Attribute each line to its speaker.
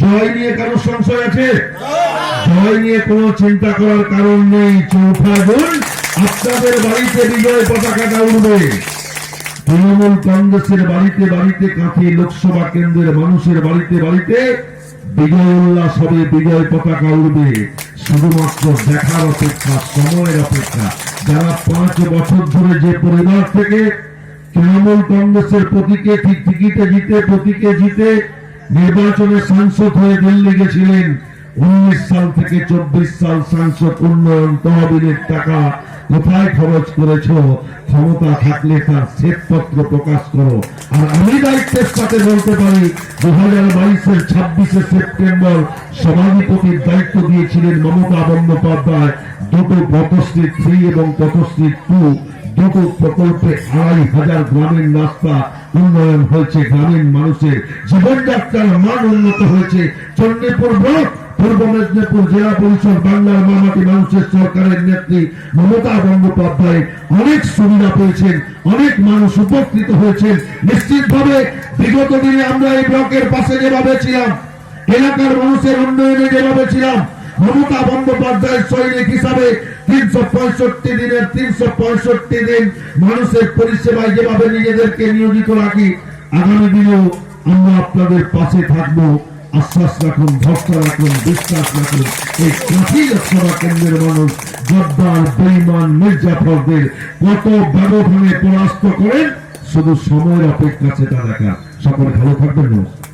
Speaker 1: জয় নিয়ে কারও সংশয় আছে? জয় নিয়ে কোনো চিন্তা করার কারণ নেই চৌঠা গুণ আপনাদের বাড়িতে বিজয় পতাকাটা উঠবে তৃণমূল কংগ্রেসের বাড়িতে বাড়িতে কাঁথি লোকসভা কেন্দ্রের মানুষের বাড়িতে বাড়িতে বিজয় উল্লাস হবে, বিজয় পতাকা উঠবে শুধুমাত্র দেখার অপেক্ষা, সময়ের অপেক্ষা। যারা পাঁচ বছর ধরে যে পরিবার থেকে তৃণমূল কংগ্রেসের প্রতীকে ঠিক টিকিটে জিতে, প্রতীকে জিতে নির্বাচনে সাংসদ হয়ে দিল্লি গেছিলেন। উনিশ সাল থেকে চব্বিশ সাল সাংসদ উন্নয়ন তহবিলের টাকা কোথায় খরচ করেছ? ক্ষমতা থাকলে তার শ্বেতপত্র প্রকাশ করো। আর আমি দায়িত্বের সাথে বলতে পারি দু হাজার বাইশের ছাব্বিশে সেপ্টেম্বর সভাধিপতির দায়িত্ব দিয়েছিলেন মমতা বন্দ্যোপাধ্যায়। দুটো পথশ্রী থ্রি এবং পথশ্রী টু। দুটো প্রকল্পে আড়াই হাজার গ্রামীণ রাস্তা উন্নয়ন হয়েছে গ্রামীণ মানুষের জীবনযাত্রার মান উন্নত হয়েছে। চন্ডীপুর ব্লক, পূর্ব মেদিনীপুর জেলা পরিষদ, বাংলার মামাটি মানুষের সরকারের নেত্রী মমতা বন্দ্যোপাধ্যায় অনেক সুবিধা পেয়েছেন, অনেক মানুষ উপকৃত হয়েছেন। নিশ্চিতভাবে বিগত দিনে আমরা এই ব্লকের পাশে যেভাবে ছিলাম, এলাকার মানুষের উন্নয়নে যেভাবে ছিলাম মমতা বন্দ্যোপাধ্যায়ের সৈনিক হিসাবে তিনশো পঁয়ষট্টি দিনের, তিনশো পঁয়ষট্টি দিন মানুষের পরিষেবায় যেভাবে নিজেদেরকে নিয়োজিত রাখি, আগামী দিনেও আমরা আপনাদের পাশে থাকব। আশ্বাস রাখুন, ভরসা রাখুন, বিশ্বাস রাখুন। এই কাঠি লোকসভা কেন্দ্রের মানুষ জব্বার বেইমান মির্জাফরদের কত ব্যবধানে পরাস্ত করেন, শুধু সময়ের অপেক্ষা সেটা দেখা সকলে ভালো থাকবেন, নমস্কার।